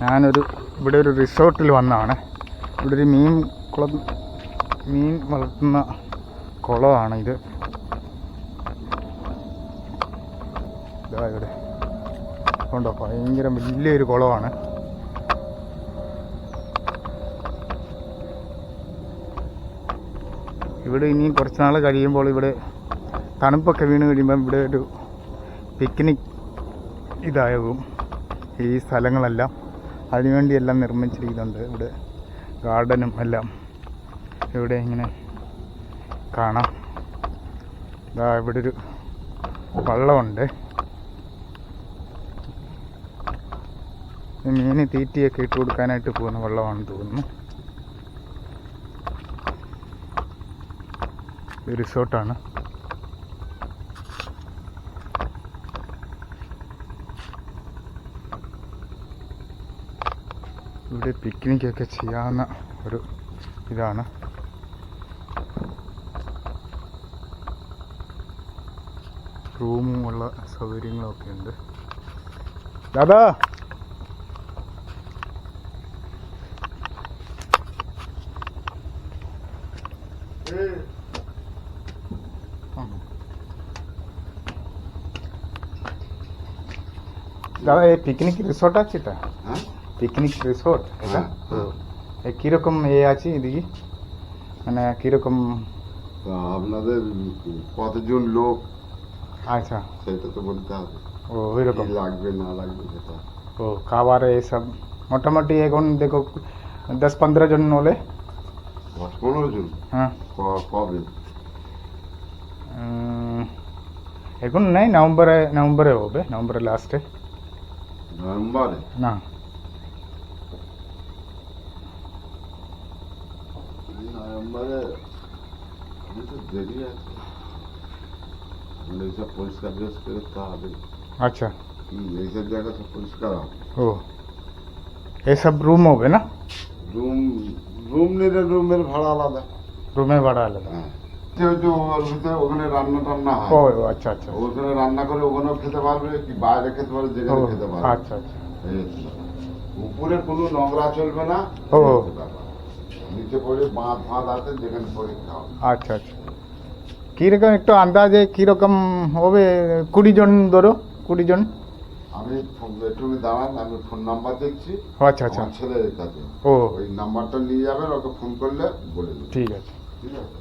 ഞാനൊരു ഇവിടെ ഒരു റിസോർട്ടിൽ വന്നതാണ് ഇവിടെ ഒരു മീൻ കുളം മീൻ വളർത്തുന്ന കുളമാണ് ഇത്. ഇവിടെ. ഉണ്ടോ ഭയങ്കര വലിയൊരു കുളമാണ്. ഇവിടെ ഇനിയും കുറച്ച് നാൾ കഴിയുമ്പോൾ ഇവിടെ തണുപ്പൊക്കെ വീണ് കഴിയുമ്പോൾ ഇവിടെ ഒരു പിക്നിക് ഇതാകും. ഈ സ്ഥലങ്ങളെല്ലാം. അതിനുവേണ്ടി എല്ലാം നിർമ്മിച്ചിരിക്കുന്നുണ്ട്. ഇവിടെ ഗാർഡനും എല്ലാം ഇവിടെ ഇങ്ങനെ കാണാം. ഇതാ ഇവിടെ ഒരു വള്ളമുണ്ട്. മീന് തീറ്റിയൊക്കെ ഇട്ട് കൊടുക്കാനായിട്ട് പോകുന്ന വള്ളമാണെന്ന് തോന്നുന്നു. റിസോർട്ടാണ്. ഇവിടെ പിക്നിക്കൊക്കെ ചെയ്യാവുന്ന ഒരു ഇതാണ് റൂമും ഉള്ള സൗകര്യങ്ങളൊക്കെ ഉണ്ട് ദാദാ দাদা এই পিকনিক রিসোর্ট আছে এটা হ্যাঁ পিকনিক রিসোর্ট এটা কীরকম এ আছে এদিকে মানে কীরকম? আপনাদের কতজন লোক? আচ্ছা। সেটা তো বলতে হবে। ও ওইরকম। লাগবে না লাগবে সেটা। ও খাবার এসব মোটামুটি এখন দেখো দশ পনেরো জন হলে। দশ পনেরো জন? হ্যাঁ। কবে? এখন নেই নভেম্বরে নভেম্বরে হবে নভেম্বরের লাস্টে নভেম্বরে? না। নভেম্বরে আমি তো দেরি আছে মানে এইসব পরিষ্কার টরিষ্কার করতে হবে আচ্ছা হুম, এইসব জায়গা সব পরিষ্কার হবে ও এসব রুম হবে না রুম রুম নিলে রুমের ভাড়া আলাদা রুমে ভাড়া আলাদা হ্যাঁ যেহেতু ওর ভিতরে ওখানে রান্না টান্না ও হয় আচ্ছা আচ্ছা ওখানে রান্না করে ওখানেও খেতে পারবে কি বাইরে খেতে পারবে ও যেখানে খেতে পারবে আচ্ছা আচ্ছা এই হচ্ছে ব্যাপার। উপরে কোনো নোংরা চলবে না ও। এই হচ্ছে ব্যাপার। নিচে পড়ে বাঁধ ফাঁধ আছে যেখানে পড়ে খাও আচ্ছা আচ্ছা কীরকম একটু আন্দাজে কীরকম হবে কুড়ি জন ধরো কুড়ি জন আমি ফোন- একটু দাঁড়ান আমি ফোন নাম্বার দেখছি ও আচ্ছা আচ্ছা আমার ছেলের কাছে ও ওই নাম্বারটা নিয়ে যাবেন ওকে ফোন করলে বলে দেবেন ঠিক আছে ঠিক আছে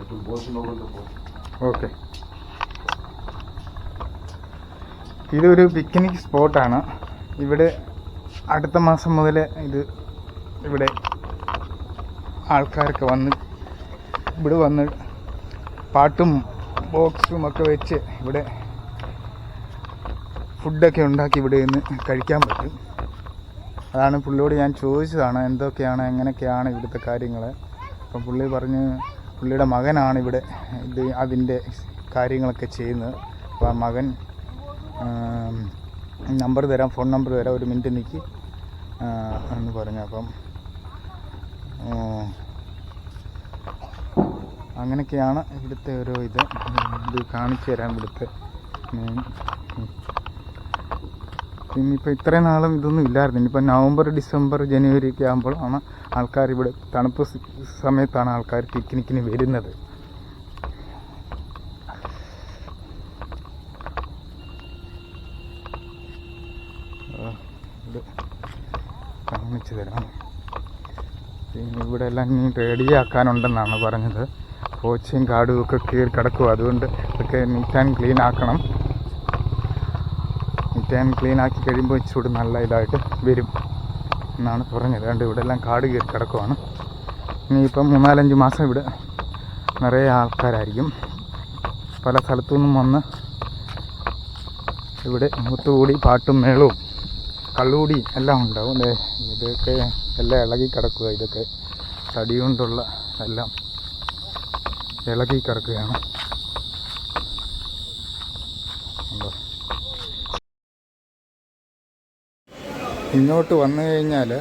একটু বসুন ওখানে বসুন। ഓക്കെ ഇതൊരു പിക്നിക് സ്പോട്ടാണ് ഇവിടെ അടുത്ത മാസം മുതൽ ഇത് ഇവിടെ ആൾക്കാരൊക്കെ വന്ന് ഇവിടെ വന്ന് പാട്ടും ബോക്സും ഒക്കെ വെച്ച് ഇവിടെ ഫുഡൊക്കെ ഉണ്ടാക്കി ഇവിടെ നിന്ന് കഴിക്കാൻ പറ്റും. അതാണ് പുള്ളിയോട് ഞാൻ ചോദിച്ചതാണ് എന്തൊക്കെയാണ് എങ്ങനെയൊക്കെയാണ് ഇവിടുത്തെ കാര്യങ്ങൾ അപ്പം പുള്ളി പറഞ്ഞ് പുള്ളിയുടെ മകനാണ് ഇവിടെ ഇത് അതിന്റെ കാര്യങ്ങളൊക്കെ ചെയ്യുന്നത്. അപ്പോൾ ആ മകൻ നമ്പർ തരാം ഫോൺ നമ്പർ തരാം ഒരു മിനിറ്റ് നിൽക്കി എന്ന് പറഞ്ഞു. അപ്പം അങ്ങനെയൊക്കെയാണ് ഇവിടുത്തെ ഓരോ ഇത്. ഇത് കാണിച്ചു തരാം ഇവിടുത്തെ മെയിൻ ഇനിയിപ്പോൾ ഇത്രയും നാളും ഇതൊന്നും ഇല്ലായിരുന്നു. ഇനിയിപ്പോൾ നവംബർ ഡിസംബർ ജനുവരി ഒക്കെ ആകുമ്പോൾ ആണ് ആൾക്കാർ ഇവിടെ തണുപ്പ് സമയത്താണ് ആൾക്കാർ പിക്നിക്കിന് വരുന്നത് ആ, ഇത് കാണിച്ചു തരാം പിന്നെ ഇവിടെ എല്ലാം ഇനി റെഡിയാക്കാനുണ്ടെന്നാണ് പറഞ്ഞത്. പോച്ചയും കാടും ഒക്കെ കീറി കിടക്കും. അതുകൊണ്ട് ഇതൊക്കെ നീറ്റ് ആൻഡ് ക്ലീൻ ആക്കണം. നീറ്റ് ആൻഡ് ക്ലീൻ ആക്കി കഴിയുമ്പോൾ ഇച്ചിരി നല്ല ഇതായിട്ട് വരും എന്നാണ് പറഞ്ഞത്. അതുകൊണ്ട് ഇവിടെ എല്ലാം കാട് കീറി കിടക്കുവാണ്. ഇനിയിപ്പം മൂന്നാലഞ്ച് മാസം ഇവിടെ നിറയെ ആൾക്കാരായിരിക്കും. പല സ്ഥലത്തു നിന്നും വന്ന് ഇവിടെ മുത്തുകൂടി പാട്ടും മേളവും കള്ളുകൂടി എല്ലാം ഉണ്ടാവും. ഇതൊക്കെ എല്ലാം ഇളകി കിടക്കുക ഇതൊക്കെ. തടി കൊണ്ടുള്ള എല്ലാം ഇളകി കിടക്കുകയാണ്? ഇങ്ങോട്ട് വന്നു കഴിഞ്ഞാൽ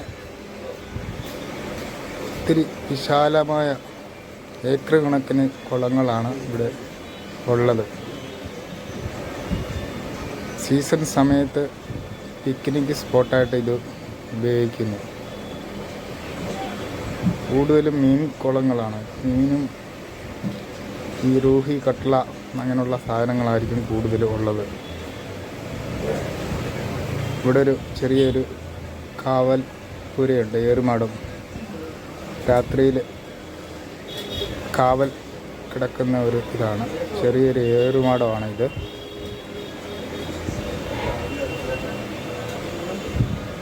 ഒത്തിരി വിശാലമായ ഏക്കർ കണക്കിന് കുളങ്ങളാണ് ഇവിടെ ഉള്ളത്. സീസൺ സമയത്ത് പിക്നിക് സ്പോട്ടായിട്ട് ഇത് ഉപയോഗിക്കുന്നു. കൂടുതലും മീൻ കുളങ്ങളാണ്. മീനും ഈ റൂഹി കട്ട്ള അങ്ങനെയുള്ള സാധനങ്ങളായിരിക്കും കൂടുതലും ഉള്ളത്. ഇവിടെ ഒരു ചെറിയൊരു കാവൽ പുരയുണ്ട് ഏറുമാടും. രാത്രിയിൽ കാവൽ കിടക്കുന്ന ഒരു ഇതാണ്. ചെറിയൊരു ഏറുമാടമാണ് ഇത്.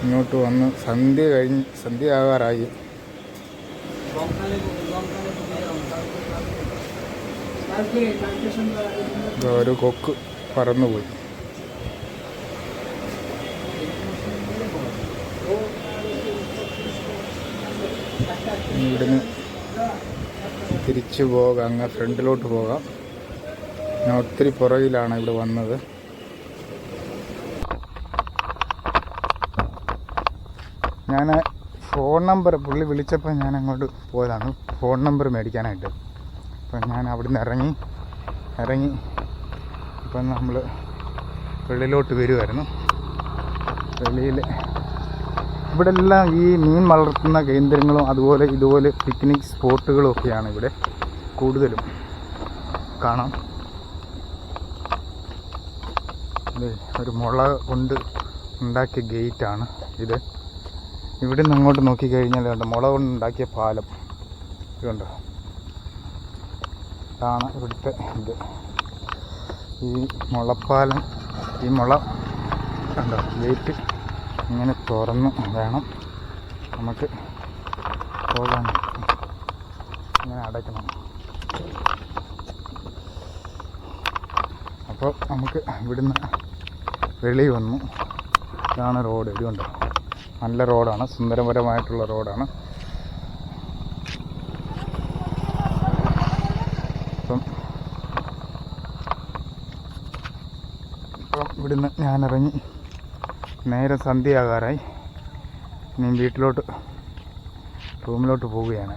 ഇങ്ങോട്ട് വന്ന് സന്ധ്യ കഴിഞ്ഞ് സന്ധ്യ ആകാറായി. ഒരു കൊക്ക് പറന്നുപോയി. ഇവിടുന്ന് തിരിച്ചു പോകാം അങ്ങ് ഫ്രണ്ടിലോട്ട് പോകാം. ഞാൻ ഒത്തിരി പുറകിലാണ് ഇവിടെ വന്നത്. ഞാൻ ഫോൺ നമ്പർ പുള്ളി വിളിച്ചപ്പോൾ ഞാൻ അങ്ങോട്ട് പോയതാണ്. ഫോൺ നമ്പർ മേടിക്കാനായിട്ട്. അപ്പം ഞാൻ അവിടുന്ന് ഇറങ്ങി ഇറങ്ങി. ഇപ്പം നമ്മൾ വെള്ളിലോട്ട് വരുമായിരുന്നു വെളിയിൽ ഇവിടെ എല്ലാം ഈ മീൻ വളർത്തുന്ന കേന്ദ്രങ്ങളും അതുപോലെ ഇതുപോലെ പിക്നിക് സ്പോട്ടുകളും ഒക്കെയാണ് ഇവിടെ കൂടുതലും കാണാം. ഒരു മുള കൊണ്ട് ഉണ്ടാക്കിയ ഗേറ്റാണ് ഇത്. ഇവിടെ നിന്ന് അങ്ങോട്ട് നോക്കിക്കഴിഞ്ഞാൽ കണ്ടോ മുള കൊണ്ടുണ്ടാക്കിയ പാലം. ഇതുണ്ടോ ഇതാണ് ഇവിടുത്തെ ഇത്. ഈ മുളപ്പാലം ഈ മുള കണ്ടോ ഗേറ്റ് ഇങ്ങനെ തുറന്ന് വേണം നമുക്ക് പോകാൻ. ഇങ്ങനെ അടയ്ക്കണം. അപ്പോൾ നമുക്ക് ഇവിടുന്ന് വെളി വന്നു. ഇതാണ് റോഡ് ഇതുകൊണ്ട് നല്ല റോഡാണ് സുന്ദരപരമായിട്ടുള്ള റോഡാണ്. അപ്പം ഇപ്പം ഇവിടുന്ന് ഞാനിറങ്ങി. നേരെ സന്ധ്യയാകാറായി. ഇനി വീട്ടിലോട്ട് റൂമിലോട്ട് പോവുകയാണ്.